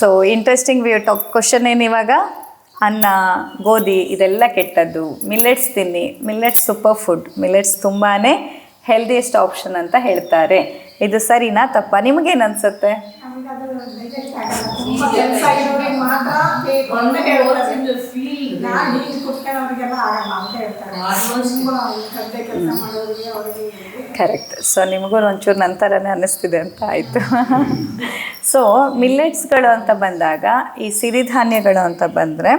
So interesting question ಏನು ಇವಾಗ? ಅನ್ನ, ಗೋಧಿ, ಇದೆಲ್ಲ ಕೆಟ್ಟದ್ದು. ಮಿಲ್ಲೆಟ್ಸ್ ತಿನ್ನಿ. ಮಿಲ್ಲೆಟ್ಸ್ ಸೂಪರ್ ಫುಡ್ ಮಿಲ್ಲೆಟ್ಸ್ ತುಂಬಾ ಹೆಲ್ದಿಯೆಸ್ಟ್ ಆಪ್ಷನ್ ಅಂತ ಹೇಳ್ತಾರೆ. ಇದು ಸರಿನಾ ತಪ್ಪ? ನಿಮಗೇನು ಅನ್ಸುತ್ತೆ? ನಾನು ಆಗಲ್ಲ ಅಂತ ಹೇಳ್ತಾರೆ. ಗದ್ದೆ ಕೆಲಸ ಮಾಡೋರಿಗೆ ಅವರಿಗೆ ಕರೆಕ್ಟ್ ಸೊ ನಿಮಗೂ ಒಂಚೂರು ನಂತರನೇ ಅನ್ನಿಸ್ತಿದೆ ಅಂತ ಆಯಿತು. ಸೊ ಮಿಲ್ಲೆಟ್ಸ್ಗಳು ಅಂತ ಬಂದಾಗ ಈ ಸಿರಿಧಾನ್ಯಗಳು ಅಂತ ಬಂದರೆ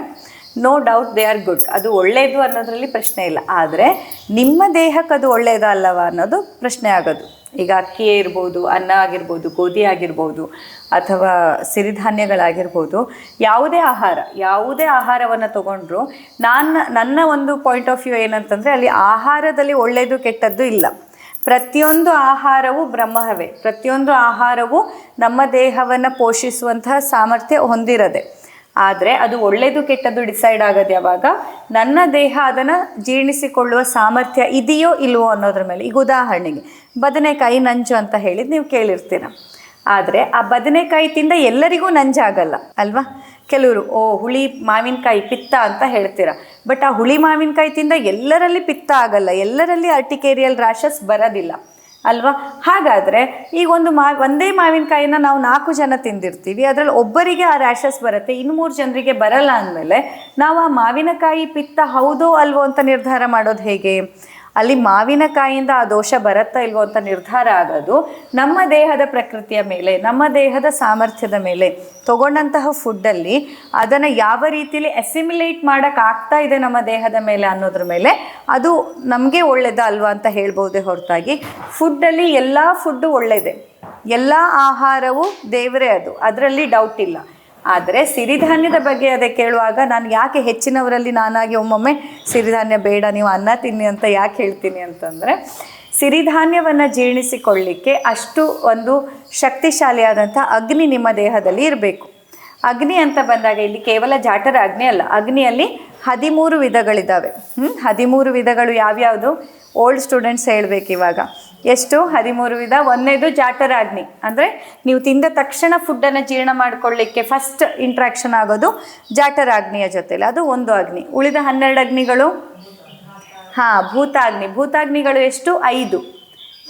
no doubt they are good ಅದು ಒಳ್ಳೆಯದು ಅನ್ನೋದರಲ್ಲಿ ಪ್ರಶ್ನೆ ಇಲ್ಲ. ಆದರೆ ನಿಮ್ಮ ದೇಹಕ್ಕೆ ಅದು ಒಳ್ಳೆಯದ ಅಲ್ಲವಾ ಅನ್ನೋದು ಪ್ರಶ್ನೆ ಆಗೋದು. ಈಗ ಅಕ್ಕಿಯೇ ಇರ್ಬೋದು, ಅನ್ನ ಆಗಿರ್ಬೋದು, ಗೋಧಿ ಆಗಿರ್ಬೋದು ಅಥವಾ ಸಿರಿಧಾನ್ಯಗಳಾಗಿರ್ಬೋದು, ಯಾವುದೇ ಆಹಾರ, ಯಾವುದೇ ಆಹಾರವನ್ನು ತಗೊಂಡ್ರು ನಾನು, ನನ್ನ ಒಂದು ಪಾಯಿಂಟ್ ಆಫ್ ವ್ಯೂ ಏನಂತಂದರೆ ಅಲ್ಲಿ ಆಹಾರದಲ್ಲಿ ಒಳ್ಳೆಯದು ಕೆಟ್ಟದ್ದು ಇಲ್ಲ. ಪ್ರತಿಯೊಂದು ಆಹಾರವು ಬ್ರಹ್ಮವೇ, ಪ್ರತಿಯೊಂದು ಆಹಾರವು ನಮ್ಮ ದೇಹವನ್ನು ಪೋಷಿಸುವಂತಹ ಸಾಮರ್ಥ್ಯ ಹೊಂದಿರದೆ. ಆದರೆ ಅದು ಒಳ್ಳೆಯದು ಕೆಟ್ಟದ್ದು ಡಿಸೈಡ್ ಆಗೋದು ಯಾವಾಗ? ನನ್ನ ದೇಹ ಅದನ್ನು ಜೀರ್ಣಿಸಿಕೊಳ್ಳುವ ಸಾಮರ್ಥ್ಯ ಇದೆಯೋ ಇಲ್ವೋ ಅನ್ನೋದ್ರ ಮೇಲೆ. ಈಗ ಉದಾಹರಣೆಗೆ, ಬದನೆಕಾಯಿ ನಂಜು ಅಂತ ಹೇಳಿ ನೀವು ಕೇಳಿರ್ತೀರ. ಆದರೆ ಆ ಬದನೆಕಾಯಿ ತಿಂದ ಎಲ್ಲರಿಗೂ ನಂಜಾಗಲ್ಲ ಅಲ್ವಾ? ಕೆಲವರು, ಓ, ಹುಳಿ ಮಾವಿನಕಾಯಿ ಪಿತ್ತ ಅಂತ ಹೇಳ್ತೀರ. ಬಟ್ ಆ ಹುಳಿ ಮಾವಿನಕಾಯಿ ತಿಂದ ಎಲ್ಲರಲ್ಲಿ ಪಿತ್ತ ಆಗಲ್ಲ, ಎಲ್ಲರಲ್ಲಿ ಅರ್ಟಿಕೇರಿಯಲ್ ರ್ಯಾಷಸ್ ಬರೋದಿಲ್ಲ. ಅಲ್ವಾ? ಹಾಗಾದರೆ ಈಗ ಒಂದು ಮಾ, ಒಂದೇ ಮಾವಿನಕಾಯಿನ ನಾವು ನಾಲ್ಕು ಜನ ತಿಂದಿರ್ತೀವಿ. ಅದರಲ್ಲಿ ಒಬ್ಬರಿಗೆ ಆ ರ್ಯಾಷಸ್ ಬರುತ್ತೆ, ಇನ್ನು ಮೂರು ಜನರಿಗೆ ಬರಲ್ಲ ಅಂದಮೇಲೆ ನಾವು ಆ ಮಾವಿನಕಾಯಿ ಪಿತ್ತ ಹೌದೋ ಅಲ್ವೋ ಅಂತ ನಿರ್ಧಾರ ಮಾಡೋದು ಹೇಗೆ? ಅಲ್ಲಿ ಮಾವಿನಕಾಯಿಯಿಂದ ಆ ದೋಷ ಬರುತ್ತಾ ಇಲ್ವೋ ಅಂತ ನಿರ್ಧಾರ ಆಗೋದು ನಮ್ಮ ದೇಹದ ಪ್ರಕೃತಿಯ ಮೇಲೆ, ನಮ್ಮ ದೇಹದ ಸಾಮರ್ಥ್ಯದ ಮೇಲೆ ತಗೊಂಡಂತಹ ಫುಡ್ಡಲ್ಲಿ ಅದನ್ನು ಯಾವ ರೀತಿಯಲ್ಲಿ ಅಸಿಮಿಲೇಟ್ ಮಾಡೋಕ್ಕಾಗ್ತಾ ಇದೆ ನಮ್ಮ ದೇಹದ ಮೇಲೆ ಅನ್ನೋದ್ರ ಮೇಲೆ ಅದು ನಮಗೆ ಒಳ್ಳೆಯದ ಅಲ್ವಾ ಅಂತ ಹೇಳ್ಬೋದೇ ಹೊರತಾಗಿ ಫುಡ್ಡಲ್ಲಿ ಎಲ್ಲ ಫುಡ್ಡು ಒಳ್ಳೆಯದೇ ಎಲ್ಲ ಆಹಾರವು ದೇವರೇ ಅದು. ಅದರಲ್ಲಿ ಡೌಟ್ ಇಲ್ಲ. ಆದರೆ ಸಿರಿಧಾನ್ಯದ ಬಗ್ಗೆ ಅದೇ ಕೇಳುವಾಗ ನಾನು ಯಾಕೆ ಹೆಚ್ಚಿನವರಲ್ಲಿ ನಾನಾಗಿ ಒಮ್ಮೊಮ್ಮೆ ಸಿರಿಧಾನ್ಯ ಬೇಡ, ನೀವು ಅನ್ನ ತಿನ್ನಿ ಅಂತ ಯಾಕೆ ಹೇಳ್ತೀನಿ ಅಂತಂದರೆ, ಸಿರಿಧಾನ್ಯವನ್ನು ಜೀರ್ಣಿಸಿಕೊಳ್ಳಿಕ್ಕೆ ಅಷ್ಟು ಒಂದು ಶಕ್ತಿಶಾಲಿಯಾದಂಥ ಅಗ್ನಿ ನಿಮ್ಮ ದೇಹದಲ್ಲಿ ಇರಬೇಕು. ಅಗ್ನಿ ಅಂತ ಬಂದಾಗ ಇಲ್ಲಿ ಕೇವಲ ಜಾಟರ ಅಗ್ನಿ ಅಲ್ಲ, ಅಗ್ನಿಯಲ್ಲಿ ಹದಿಮೂರು ವಿಧಗಳಿದ್ದಾವೆ. ಹ್ಞೂ ಹದಿಮೂರು ವಿಧಗಳು ಯಾವ್ಯಾವುದು? ಓಲ್ಡ್ ಸ್ಟೂಡೆಂಟ್ಸ್ ಹೇಳ್ಬೇಕು ಇವಾಗ. ಎಷ್ಟು? ಹದಿಮೂರು ವಿಧ. ಒಂದನೇದು ಜಾಟರಾಗ್ನಿ ಅಂದರೆ ನೀವು ತಿಂದ ತಕ್ಷಣ ಫುಡ್ಡನ್ನು ಜೀರ್ಣ ಮಾಡಿಕೊಳ್ಳಿಕ್ಕೆ ಫಸ್ಟ್ ಇಂಟ್ರಾಕ್ಷನ್ ಆಗೋದು ಜಾಟರಾಗ್ನಿಯ ಜೊತೆಲಿ. ಅದು ಒಂದು ಅಗ್ನಿ. ಉಳಿದ ಹನ್ನೆರಡು ಅಗ್ನಿಗಳು? ಹಾಂ, ಭೂತಾಗ್ನಿ. ಭೂತಾಗ್ನಿಗಳು ಎಷ್ಟು? ಐದು.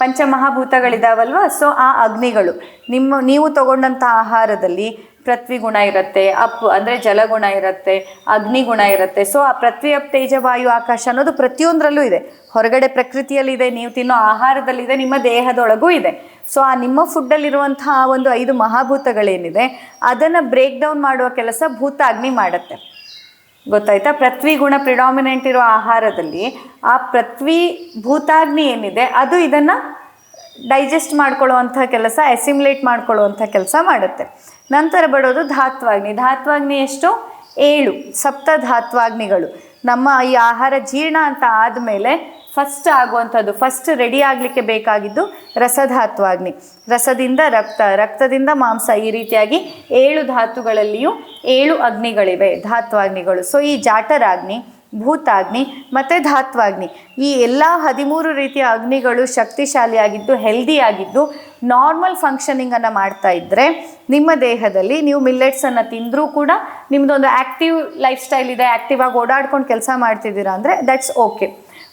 ಪಂಚಮಹಾಭೂತಗಳಿದಾವಲ್ವ? ಸೊ ಆ ಅಗ್ನಿಗಳು. ನಿಮ್ಮ, ನೀವು ತಗೊಂಡಂಥ ಆಹಾರದಲ್ಲಿ ಪೃಥ್ವಿ ಗುಣ ಇರುತ್ತೆ ಅಪ್ ಅಂದರೆ ಜಲಗುಣ ಇರುತ್ತೆ ಅಗ್ನಿಗುಣ ಇರುತ್ತೆ. ಸೊ ಆ ಪೃಥ್ವಿ ಅಪ್ ತೇಜ, ವಾಯು, ಆಕಾಶ ಅನ್ನೋದು ಪ್ರತಿಯೊಂದರಲ್ಲೂ ಇದೆ. ಹೊರಗಡೆ ಪ್ರಕೃತಿಯಲ್ಲಿದೆ, ನೀವು ತಿನ್ನೋ ಆಹಾರದಲ್ಲಿದೆ, ನಿಮ್ಮ ದೇಹದೊಳಗೂ ಇದೆ. ಸೊ ಆ ನಿಮ್ಮ ಫುಡ್ಡಲ್ಲಿರುವಂತಹ ಒಂದು ಐದು ಮಹಾಭೂತಗಳೇನಿದೆ, ಅದನ್ನು ಬ್ರೇಕ್ ಡೌನ್ ಮಾಡುವ ಕೆಲಸ ಭೂತ ಅಗ್ನಿ ಮಾಡುತ್ತೆ. ಗೊತ್ತಾಯ್ತಾ? ಪೃಥ್ವಿ ಗುಣ ಪ್ರಿಡಾಮಿನೆಂಟ್ ಇರೋ ಆಹಾರದಲ್ಲಿ ಆ ಪೃಥ್ವಿ ಭೂತಾಗ್ನಿ ಏನಿದೆ, ಅದು ಇದನ್ನು ಡೈಜೆಸ್ಟ್ ಮಾಡ್ಕೊಳ್ಳುವಂಥ ಕೆಲಸ ಅಸಿಮ್ಯುಲೇಟ್ ಮಾಡ್ಕೊಳ್ಳುವಂಥ ಕೆಲಸ ಮಾಡುತ್ತೆ. ನಂತರ ಬರೋದು ಧಾತ್ವಾಗ್ನಿ. ಧಾತ್ವಾಗ್ನಿ ಎಷ್ಟು? ಏಳು. ಸಪ್ತ ಧಾತ್ವಾಗ್ನಿಗಳು. ನಮ್ಮ ಈ ಆಹಾರ ಜೀರ್ಣ ಅಂತ ಆದಮೇಲೆ ಫಸ್ಟ್ ಆಗುವಂಥದ್ದು ಫಸ್ಟ್ ರೆಡಿ ಆಗಲಿಕ್ಕೆ ಬೇಕಾಗಿದ್ದು ರಸಧಾತ್ವಾಗ್ನಿ. ರಸದಿಂದ ರಕ್ತ, ರಕ್ತದಿಂದ ಮಾಂಸ ಈ ರೀತಿಯಾಗಿ ಏಳು ಧಾತುಗಳಲ್ಲಿಯೂ ಏಳು ಅಗ್ನಿಗಳಿವೆ, ಧಾತ್ವಾಗ್ನಿಗಳು. ಸೊ ಈ ಜಾಟರಾಗ್ನಿ ಭೂತಾಗ್ನಿ ಮತ್ತು ಧಾತ್ವಾಗ್ನಿ ಈ ಎಲ್ಲ ಹದಿಮೂರು ರೀತಿಯ ಅಗ್ನಿಗಳು ಶಕ್ತಿಶಾಲಿಯಾಗಿದ್ದು ಹೆಲ್ದಿಯಾಗಿದ್ದು ನಾರ್ಮಲ್ ಫಂಕ್ಷನಿಂಗನ್ನು ಮಾಡ್ತಾ ಇದ್ದರೆ ನಿಮ್ಮ ದೇಹದಲ್ಲಿ ನೀವು ಮಿಲ್ಲೆಟ್ಸನ್ನು ತಿಂದರೂ ಕೂಡ ನಿಮ್ಮದೊಂದು ಆ್ಯಕ್ಟಿವ್ ಲೈಫ್ ಸ್ಟೈಲ್ ಇದೆ ಆ್ಯಕ್ಟಿವ್ ಆಗಿ ಓಡಾಡ್ಕೊಂಡು ಕೆಲಸ ಮಾಡ್ತಿದ್ದೀರಾ ಅಂದರೆ that's okay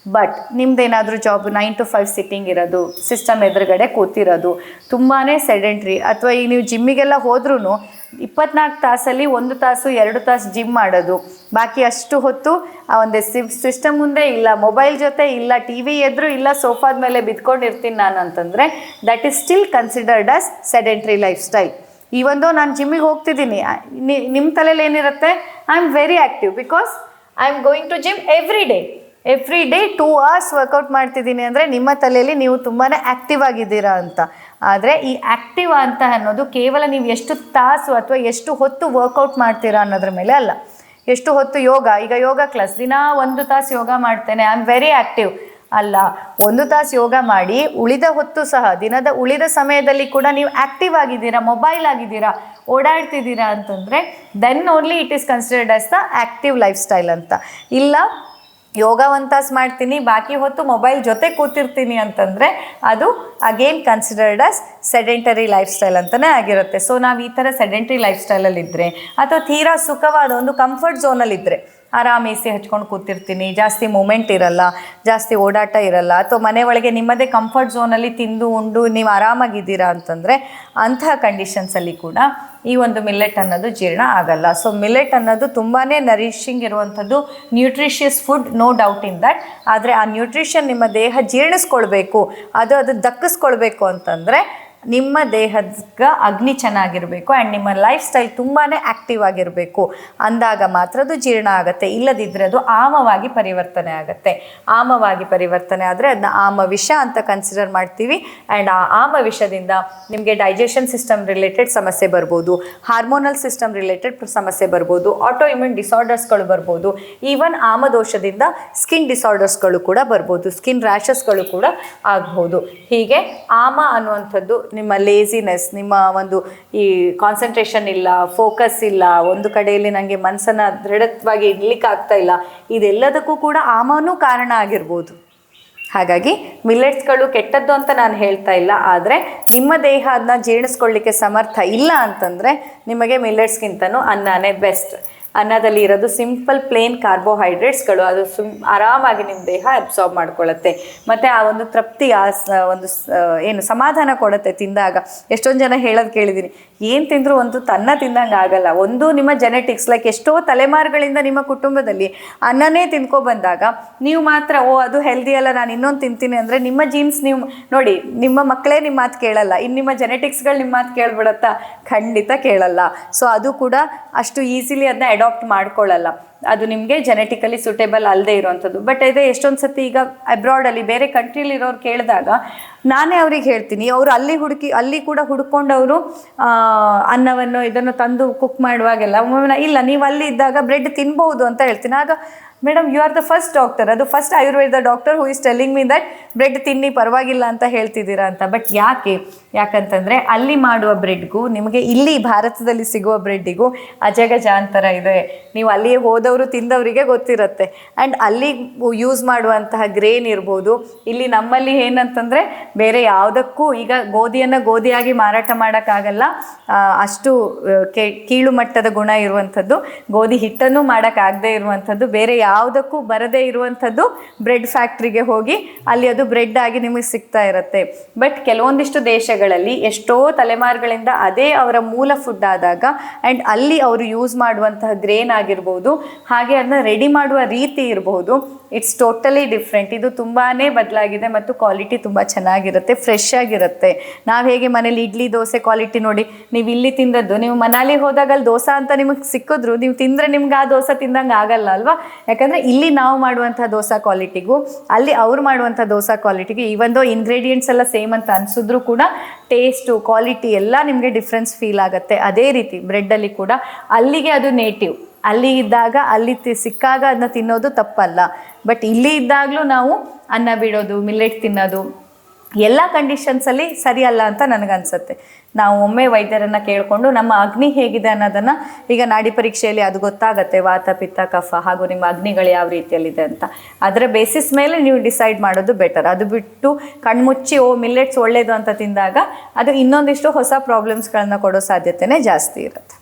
but ನಿಮ್ದೇನಾದರೂ job nine to five sitting ಇರೋದು ಸಿಸ್ಟಮ್ ಎದುರುಗಡೆ ಕೂತಿರೋದು ತುಂಬಾ ಸೆಡೆಂಟ್ರಿ ಅಥವಾ ಈಗ ನೀವು ಜಿಮ್ಮಿಗೆಲ್ಲ ಹೋದ್ರೂ ಇಪ್ಪತ್ನಾಲ್ಕು ತಾಸಲ್ಲಿ ಒಂದು ತಾಸು, ಎರಡು ತಾಸು ಜಿಮ್ ಮಾಡೋದು. ಬಾಕಿ ಅಷ್ಟು ಹೊತ್ತು ಆ ಒಂದು ಸಿಸ್ಟಮ್ ಮುಂದೆ ಇಲ್ಲ, ಮೊಬೈಲ್ ಜೊತೆ ಇಲ್ಲ ಟಿ ವಿ ಎದುರು ಇಲ್ಲ, ಸೋಫಾದ ಮೇಲೆ ಬಿದ್ಕೊಂಡಿರ್ತೀನಿ ನಾನು ಅಂತಂದರೆ that is still considered as sedentary lifestyle ಈವೊಂದು ನಾನು ಜಿಮ್ಮಿಗೆ ಹೋಗ್ತಿದ್ದೀನಿ ನಿಮ್ಮ ತಲೆಯಲ್ಲಿ ಏನಿರುತ್ತೆ I am very active because I am going to gym every day every day two hours workout ಮಾಡ್ತಿದ್ದೀನಿ ಅಂದರೆ ನಿಮ್ಮ ತಲೆಯಲ್ಲಿ ನೀವು ತುಂಬಾ ಆ್ಯಕ್ಟಿವ್ ಆಗಿದ್ದೀರಾ ಅಂತ. ಆದರೆ ಈ ಆ್ಯಕ್ಟಿವ್ ಅಂತ ಅನ್ನೋದು ಕೇವಲ ನೀವು ಎಷ್ಟು ತಾಸು ಅಥವಾ ಎಷ್ಟು ಹೊತ್ತು ವರ್ಕೌಟ್ ಮಾಡ್ತೀರಾ ಅನ್ನೋದ್ರ ಮೇಲೆ ಅಲ್ಲ. ಎಷ್ಟು ಹೊತ್ತು ಯೋಗ, ಈಗ ಯೋಗ ಕ್ಲಾಸ್ ದಿನ ಒಂದು ತಾಸು ಯೋಗ ಮಾಡ್ತೇನೆ ಐ ಆಮ್ ವೆರಿ ಆ್ಯಕ್ಟಿವ್ ಅಲ್ಲ, ಒಂದು ತಾಸು ಯೋಗ ಮಾಡಿ ಉಳಿದ ಹೊತ್ತು ಸಹ, ದಿನದ ಉಳಿದ ಸಮಯದಲ್ಲಿ ಕೂಡ ನೀವು ಆ್ಯಕ್ಟಿವ್ ಆಗಿದ್ದೀರಾ ಮೊಬೈಲ್ ಆಗಿದ್ದೀರಾ, ಓಡಾಡ್ತಿದ್ದೀರಾ ಅಂತಂದರೆ then only it is considered as the active lifestyle ಅಂತ. ಇಲ್ಲ ಯೋಗ ಒಂದು ಮಾಡ್ತೀನಿ, ಬಾಕಿ ಹೊತ್ತು ಮೊಬೈಲ್ ಜೊತೆ ಕೂತಿರ್ತೀನಿ ಅಂತಂದರೆ ಅದು again considered as sedentary lifestyle ಅಂತಲೇ ಆಗಿರುತ್ತೆ. ಸೊ ನಾವು ಈ ಥರ ಸೆಡೆಂಟರಿ ಲೈಫ್ ಸ್ಟೈಲಲ್ಲಿದ್ದರೆ ಅಥವಾ ತೀರಾ ಸುಖವಾದ ಒಂದು ಕಂಫರ್ಟ್ ಝೋನಲ್ಲಿದ್ದರೆ ಆರಾಮ್ ಎ ಸಿ ಹಚ್ಕೊಂಡು ಕೂತಿರ್ತೀನಿ. ಜಾಸ್ತಿ ಮೂಮೆಂಟ್ ಇರಲ್ಲ, ಜಾಸ್ತಿ ಓಡಾಟ ಇರಲ್ಲ. ಅಥವಾ ಮನೆ ಒಳಗೆ ನಿಮ್ಮದೇ ಕಂಫರ್ಟ್ ಝೋನಲ್ಲಿ ತಿಂದು ಉಂಡು ನೀವು ಆರಾಮಾಗಿದ್ದೀರಾ ಅಂತಂದರೆ ಅಂತಹ ಕಂಡೀಷನ್ಸಲ್ಲಿ ಕೂಡ ಈ ಒಂದು ಮಿಲ್ಲೆಟ್ ಅನ್ನೋದು ಜೀರ್ಣ ಆಗಲ್ಲ. ಸೊ ಮಿಲ್ಲೆಟ್ ಅನ್ನೋದು ತುಂಬಾ ನರಿಷಿಂಗ್ ಇರುವಂಥದ್ದು nutritious food no doubt in that ಆದರೆ ಆ ನ್ಯೂಟ್ರಿಷನ್ ನಿಮ್ಮ ದೇಹ ಜೀರ್ಣಿಸ್ಕೊಳ್ಬೇಕು. ಅದು ಅದು ದಕ್ಕಿಸ್ಕೊಳ್ಬೇಕು ಅಂತಂದರೆ ನಿಮ್ಮ ದೇಹದ ಅಗ್ನಿ ಚೆನ್ನಾಗಿರಬೇಕು ಆ್ಯಂಡ್ ನಿಮ್ಮ ಲೈಫ್ ಸ್ಟೈಲ್ ತುಂಬಾ ಆ್ಯಕ್ಟಿವ್ ಆಗಿರಬೇಕು. ಅಂದಾಗ ಮಾತ್ರ ಅದು ಜೀರ್ಣ ಆಗುತ್ತೆ. ಇಲ್ಲದಿದ್ದರೆ ಅದು ಆಮವಾಗಿ ಪರಿವರ್ತನೆ ಆಗುತ್ತೆ. ಆಮವಾಗಿ ಪರಿವರ್ತನೆ ಆದರೆ ಅದನ್ನ ಆಮ ವಿಷ ಅಂತ ಕನ್ಸಿಡರ್ ಮಾಡ್ತೀವಿ. ಆ್ಯಂಡ್ ಆ ಆಮ ವಿಷದಿಂದ ನಿಮಗೆ ಡೈಜೆಷನ್ ಸಿಸ್ಟಮ್ ರಿಲೇಟೆಡ್ ಸಮಸ್ಯೆ ಬರ್ಬೋದು. ಹಾರ್ಮೋನಲ್ ಸಿಸ್ಟಮ್ ರಿಲೇಟೆಡ್ ಸಮಸ್ಯೆ ಬರ್ಬೋದು. ಆಟೋ ಇಮ್ಯೂನ್ ಡಿಸಾರ್ಡರ್ಸ್ಗಳು ಬರ್ಬೋದು. ಈವನ್ ಆಮದೋಷದಿಂದ ಸ್ಕಿನ್ ಡಿಸಾರ್ಡರ್ಸ್ಗಳು ಕೂಡ ಬರ್ಬೋದು. ಸ್ಕಿನ್ ರ್ಯಾಷಸ್ಗಳು ಕೂಡ ಆಗ್ಬೋದು. ಹೀಗೆ ಆಮ ಅನ್ನುವಂಥದ್ದು ನಿಮ್ಮ ಲೇಸಿನೆಸ್ ನಿಮ್ಮ ಒಂದು ಈ ಕಾನ್ಸಂಟ್ರೇಷನ್ ಇಲ್ಲ ಫೋಕಸ್ ಇಲ್ಲ, ಒಂದು ಕಡೆಯಲ್ಲಿ ನನಗೆ ಮನಸ್ಸನ್ನು ದೃಢತ್ವಾಗಿ ಇಡ್ಲಿಕ್ಕೆ ಆಗ್ತಾ ಇಲ್ಲ, ಇದೆಲ್ಲದಕ್ಕೂ ಕೂಡ ಆಮಾನು ಕಾರಣ ಆಗಿರ್ಬೋದು. ಹಾಗಾಗಿ ಮಿಲ್ಲೆಟ್ಸ್ಗಳು ಕೆಟ್ಟದ್ದು ಅಂತ ನಾನು ಹೇಳ್ತಾ ಇಲ್ಲ, ಆದರೆ ನಿಮ್ಮ ದೇಹ ಅದನ್ನ ಜೀರ್ಣಿಸ್ಕೊಳ್ಳಿಕ್ಕೆ ಸಮರ್ಥ ಇಲ್ಲ ಅಂತಂದರೆ ನಿಮಗೆ ಮಿಲ್ಲೆಟ್ಸ್ಗಿಂತನೂ ಅನ್ನನೇ ಬೆಸ್ಟ್. ಅನ್ನದಲ್ಲಿ ಇರೋದು ಸಿಂಪಲ್ ಪ್ಲೇನ್ ಕಾರ್ಬೋಹೈಡ್ರೇಟ್ಸ್ಗಳು. ಅದು ಸುಮ್ ಆರಾಮಾಗಿ ನಿಮ್ಮ ದೇಹ ಅಬ್ಸಾರ್ಬ್ ಮಾಡ್ಕೊಳ್ಳುತ್ತೆ. ಮತ್ತು ಆ ಒಂದು ತೃಪ್ತಿ, ಆ ಒಂದು ಏನು ಸಮಾಧಾನ ಕೊಡುತ್ತೆ ತಿಂದಾಗ. ಎಷ್ಟೊಂದು ಜನ ಹೇಳೋದು ಕೇಳಿದ್ದೀನಿ ಏನು ತಿಂದರೂ ಒಂದು ತನ್ನ ತಿಂದಂಗೆ ಆಗಲ್ಲ. ಒಂದು ನಿಮ್ಮ ಜೆನೆಟಿಕ್ಸ್ ಲೈಕ್ ಎಷ್ಟೋ ತಲೆಮಾರುಗಳಿಂದ ನಿಮ್ಮ ಕುಟುಂಬದಲ್ಲಿ ಅನ್ನನೇ ತಿನ್ಕೊ ಬಂದಾಗ, ನೀವು ಮಾತ್ರ, ಓ, ಅದು ಹೆಲ್ದಿ ಅಲ್ಲ, ನಾನು ಇನ್ನೊಂದು ತಿಂತೀನಿ ಅಂದರೆ ನಿಮ್ಮ ಜೀನ್ಸ್ ನೀವು, ನೋಡಿ, ನಿಮ್ಮ ಮಕ್ಕಳೇ ನಿಮ್ಮ ಮಾತು ಕೇಳಲ್ಲ. ಇನ್ನು ನಿಮ್ಮ ಜೆನೆಟಿಕ್ಸ್ಗಳು ನಿಮ್ಮ ಮಾತು ಕೇಳ್ಬಿಡತ್ತಾ? ಖಂಡಿತ ಕೇಳಲ್ಲ. ಸೊ ಅದು ಕೂಡ ಅಷ್ಟು ಈಸಿಲಿ ಅದನ್ನ ಅಡಾಪ್ಟ್ ಮಾಡ್ಕೊಳ್ಳಲ್ಲ. ಅದು ನಿಮಗೆ ಜೆನೆಟಿಕಲಿ ಸೂಟೇಬಲ್ ಅಲ್ಲದೆ ಇರೋವಂಥದ್ದು. ಬಟ್ ಇದೆ ಎಷ್ಟೊಂದು ಸತಿ ಈಗ ಅಬ್ರಾಡಲ್ಲಿ ಬೇರೆ ಕಂಟ್ರೀಲಿ ಇರೋರು ಕೇಳಿದಾಗ ನಾನೇ ಅವ್ರಿಗೆ ಹೇಳ್ತೀನಿ. ಅವರು ಅಲ್ಲಿ ಹುಡುಕಿ, ಅಲ್ಲಿ ಕೂಡ ಹುಡ್ಕೊಂಡು ಅವರು ಅನ್ನವನ್ನು ಇದನ್ನು ತಂದು ಕುಕ್ ಮಾಡುವಾಗೆಲ್ಲ, ಇಲ್ಲ, ನೀವು ಅಲ್ಲಿ ಇದ್ದಾಗ ಬ್ರೆಡ್ ತಿನ್ಬೋದು ಅಂತ ಹೇಳ್ತೀನಿ. ಆಗ madam you are the first doctor ಅದು first Ayurveda doctor who is telling me that bread ತಿನ್ನಿ, ಪರವಾಗಿಲ್ಲ ಅಂತ ಹೇಳ್ತಿದ್ದೀರಾ ಅಂತ. ಬಟ್ ಯಾಕೆ? ಯಾಕಂತಂದರೆ ಅಲ್ಲಿ ಮಾಡುವ ಬ್ರೆಡ್ಗೂ ನಿಮಗೆ ಇಲ್ಲಿ ಭಾರತದಲ್ಲಿ ಸಿಗುವ ಬ್ರೆಡ್ಡಿಗೂ ಅಜಗಜಾಂತರ ಇದೆ. ನೀವು ಅಲ್ಲಿಯೇ ಹೋದವರು, ತಿಂದವರಿಗೆ ಗೊತ್ತಿರುತ್ತೆ. ಆ್ಯಂಡ್ ಅಲ್ಲಿ ಯೂಸ್ ಮಾಡುವಂತಹ ಗ್ರೇನ್ ಇರ್ಬೋದು. ಇಲ್ಲಿ ನಮ್ಮಲ್ಲಿ ಏನಂತಂದರೆ ಬೇರೆ ಯಾವುದಕ್ಕೂ ಈಗ ಗೋಧಿಯನ್ನು ಗೋಧಿಯಾಗಿ ಮಾರಾಟ ಮಾಡೋಕ್ಕಾಗಲ್ಲ. ಅಷ್ಟು ಕೀಳು ಮಟ್ಟದ ಗುಣ ಇರುವಂಥದ್ದು. ಗೋಧಿ ಹಿಟ್ಟನ್ನು ಮಾಡೋಕ್ಕಾಗದೇ ಇರುವಂಥದ್ದು. ಬೇರೆ ಯಾವುದಕ್ಕೂ ಬರದೇ ಇರುವಂಥದ್ದು ಬ್ರೆಡ್ ಫ್ಯಾಕ್ಟ್ರಿಗೆ ಹೋಗಿ ಅಲ್ಲಿ ಅದು ಬ್ರೆಡ್ ಆಗಿ ನಿಮಗೆ ಸಿಗ್ತಾ ಇರುತ್ತೆ. ಬಟ್ ಕೆಲವೊಂದಿಷ್ಟು ದೇಶಗಳಲ್ಲಿ ಎಷ್ಟೋ ತಲೆಮಾರುಗಳಿಂದ ಅದೇ ಅವರ ಮೂಲ ಫುಡ್ ಆದಾಗ ಆ್ಯಂಡ್ ಅಲ್ಲಿ ಅವರು ಯೂಸ್ ಮಾಡುವಂತಹ ಗ್ರೇನ್ ಆಗಿರ್ಬೋದು, ಹಾಗೆ ಅದನ್ನ ರೆಡಿ ಮಾಡುವ ರೀತಿ ಇರಬಹುದು ಇಟ್ಸ್ ಟೋಟಲಿ ಡಿಫ್ರೆಂಟ್ ಇದು ತುಂಬಾ ಬದಲಾಗಿದೆ ಮತ್ತು ಕ್ವಾಲಿಟಿ ತುಂಬ ಚೆನ್ನಾಗಿರುತ್ತೆ ಫ್ರೆಶ್ ಆಗಿರುತ್ತೆ. ನಾವು ಹೇಗೆ ಮನೇಲಿ ಇಡ್ಲಿ, ದೋಸೆ ಕ್ವಾಲಿಟಿ ನೋಡಿ, ನೀವು ಇಲ್ಲಿ ತಿಂದದ್ದು, ನೀವು ಮನಾಲಿ ಹೋದಾಗ ಅಲ್ಲಿ ದೋಸೆ ಅಂತ ನಿಮಗೆ ಸಿಕ್ಕಿದ್ರು, ನೀವು ತಿಂದರೆ ನಿಮ್ಗೆ ಆ ದೋಸೆ ತಿಂದಂಗೆ ಆಗಲ್ಲ ಅಲ್ವಾ? ಯಾಕಂದರೆ ಇಲ್ಲಿ ನಾವು ಮಾಡುವಂಥ ದೋಸೆ ಕ್ವಾಲಿಟಿಗೂ ಅಲ್ಲಿ ಅವ್ರು ಮಾಡುವಂಥ ದೋಸೆ ಕ್ವಾಲಿಟಿಗೂ ಈವನ್ ಇಂಗ್ರೀಡಿಯೆಂಟ್ಸ್ ಎಲ್ಲ ಸೇಮ್ ಅಂತ ಅನಿಸಿದ್ರು ಕೂಡ ಟೇಸ್ಟು ಕ್ವಾಲಿಟಿ ಎಲ್ಲ ನಿಮಗೆ ಡಿಫ್ರೆನ್ಸ್ ಫೀಲ್ ಆಗುತ್ತೆ. ಅದೇ ರೀತಿ ಬ್ರೆಡ್ಡಲ್ಲಿ ಕೂಡ ಅಲ್ಲಿಗೆ ಅದು ನೇಟಿವ್ ಅಲ್ಲಿ ಇದ್ದಾಗ, ಅಲ್ಲಿ ಸಿಕ್ಕಾಗ ಅದನ್ನ ತಿನ್ನೋದು ತಪ್ಪಲ್ಲ. ಬಟ್ ಇಲ್ಲಿ ಇದ್ದಾಗಲೂ ನಾವು ಅನ್ನ ಬಿಡೋದು ಮಿಲ್ಲೆಟ್ ತಿನ್ನೋದು ಎಲ್ಲ ಕಂಡೀಷನ್ಸಲ್ಲಿ ಸರಿಯಲ್ಲ ಅಂತ ನನಗನ್ಸುತ್ತೆ. ನಾವು ಒಮ್ಮೆ ವೈದ್ಯರನ್ನು ಕೇಳಿಕೊಂಡು ನಮ್ಮ ಅಗ್ನಿ ಹೇಗಿದೆ ಅನ್ನೋದನ್ನು ಈಗ ನಾಡಿ ಪರೀಕ್ಷೆಯಲ್ಲಿ ಅದು ಗೊತ್ತಾಗುತ್ತೆ, ವಾತ, ಪಿತ್ತ, ಕಫ ಹಾಗೂ ನಿಮ್ಮ ಅಗ್ನಿಗಳು ಯಾವ ರೀತಿಯಲ್ಲಿದೆ ಅಂತ. ಅದರ ಬೇಸಿಸ್ ಮೇಲೆ ನೀವು ಡಿಸೈಡ್ ಮಾಡೋದು ಬೆಟರ್ ಅದು ಬಿಟ್ಟು ಕಣ್ಮುಚ್ಚಿ, ಓ ಮಿಲ್ಲೆಟ್ಸ್ ಒಳ್ಳೇದು ಅಂತ ತಿಂದಾಗ ಅದು ಇನ್ನೊಂದಿಷ್ಟು ಹೊಸ ಪ್ರಾಬ್ಲಮ್ಸ್ಗಳನ್ನ ಕೊಡೋ ಸಾಧ್ಯತೆನೇ ಜಾಸ್ತಿ ಇರುತ್ತೆ.